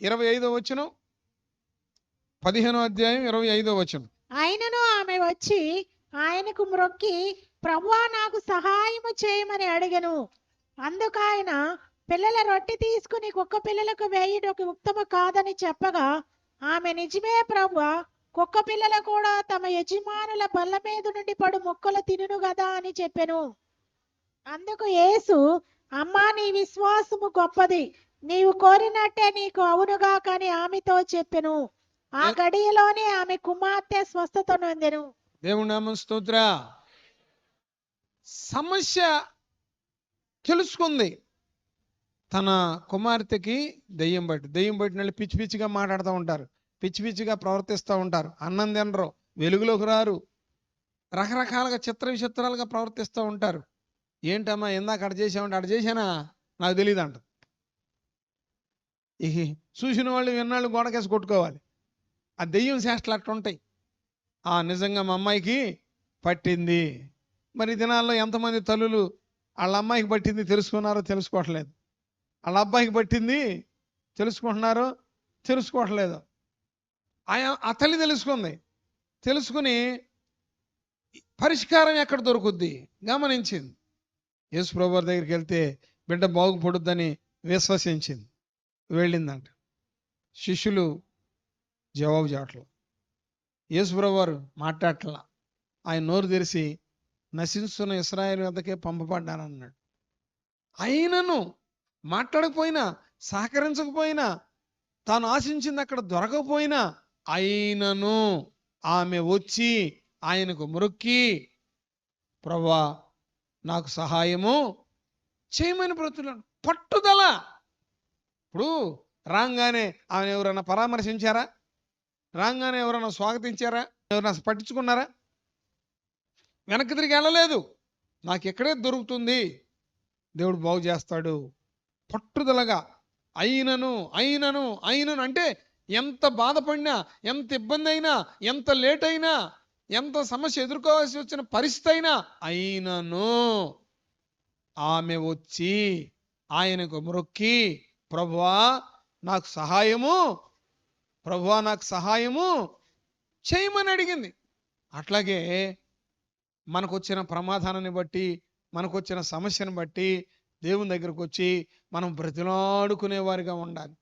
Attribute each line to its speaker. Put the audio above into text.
Speaker 1: ఇరవై ఐదో వచనం పదిహేనో అధ్యాయం ఇరవై ఐదో వచనం.
Speaker 2: ఆయనను ఆమె వచ్చి ఆయనకు మ్రొక్కి ప్రభువా నాకు సహాయము చేయమని అడిగను. అందుకు ఆయన పిల్లల రొట్టె తీసుకుని కుక్క పిల్లలకు వేయుటకు ఉత్తమ కాదని చెప్పగా ఆమె నిజమే ప్రభువా కుక్క పిల్లలు కూడా తమ యజమానుల బల్ల మీద నుండి పడు మొక్కలు తినును గదా అని చెప్పెను. అందుకు యేసు అమ్మా నీ విశ్వాసము గొప్పది. నీవు కోరినట్టే నీకు అవునుగా కానీ ఆమెతో చెప్పెను. ఆ గడియలోనే ఆమె కుమార్తె స్వస్థత నొందెను.
Speaker 1: దేవుని నామం స్తోత్ర. సమస్య తెలుసుకుంది. తన కుమార్తెకి దెయ్యం బట్టి దెయ్యం వాళ్ళు పిచ్చి పిచ్చిగా మాట్లాడుతూ ఉంటారు పిచ్చి పిచ్చిగా ప్రవర్తిస్తూ ఉంటారు. అన్నం తినరు వెలుగులోకి రారు రకరకాలుగా చిత్ర విచిత్రాలుగా ప్రవర్తిస్తూ ఉంటారు. ఏంటమ్మా ఇందాక అక్కడ చేసామంటే చేశానా నాకు తెలియదు అంట ఇక చూసిన వాళ్ళు విన్నాళ్ళు గోడకేసి కొట్టుకోవాలి. ఆ దెయ్యం శాస్త్రాలు అట్లా ఆ నిజంగా మా అమ్మాయికి పట్టింది. మరి దినాల్లో ఎంతమంది తల్లులు వాళ్ళ అమ్మాయికి పట్టింది తెలుసుకున్నారో తెలుసుకోవట్లేదు. వాళ్ళ అబ్బాయికి పట్టింది తెలుసుకుంటున్నారో తెలుసుకోవట్లేదు. ఆయా ఆ తల్లి తెలుసుకుంది. తెలుసుకుని పరిష్కారం ఎక్కడ దొరుకుద్ది? గమనించింది. యేసు ప్రభు దగ్గరికి వెళ్తే బిడ్డ బాగుపడుద్దని విశ్వసించింది. వెళ్ళిందంట. శిష్యులు జవాబు చేయట్లేదు యేసుప్రభు వారు మాట్లాడట్లా. ఆయన నోరు తెరిచి నశిస్తున్న ఇస్రాయేల్ వద్దకే పంపబడ్డానన్నాడు. అయినను మాట్లాడకపోయినా సహకరించకపోయినా తాను ఆశించింది అక్కడ దొరకకపోయినా అయినను ఆమె వచ్చి ఆయనకు మురుక్కి ప్రభా నాకు సహాయము చేయమని బ్రతులను పట్టుదల ఇప్పుడు రాగానే ఆమె ఎవరైనా పరామర్శించారా? రాగానే ఎవరైనా స్వాగతించారా? ఎవరైనా పట్టించుకున్నారా? వెనక్కి తిరిగి వెళ్ళలేదు. నాకు ఎక్కడే దొరుకుతుంది? దేవుడు బాగు చేస్తాడు. పట్టుదలగా అయినను అయినను అయినను అంటే ఎంత బాధపడినా ఎంత ఇబ్బంది అయినా ఎంత లేట్ అయినా ఎంత సమస్య ఎదుర్కోవాల్సి వచ్చిన పరిస్థితి అయినా అయినను. ఆమె వచ్చి ఆయనకు మొరొక్కి ప్రభువా నాకు సహాయము ప్రభువా నాకు సహాయము చేయమని అడిగింది. అట్లాగే మనకు వచ్చిన ప్రమాదాన్ని బట్టి మనకు వచ్చిన సమస్యను బట్టి దేవుని దగ్గరకు వచ్చి మనం బ్రతిలాడుకునేవారిగా ఉండాలి.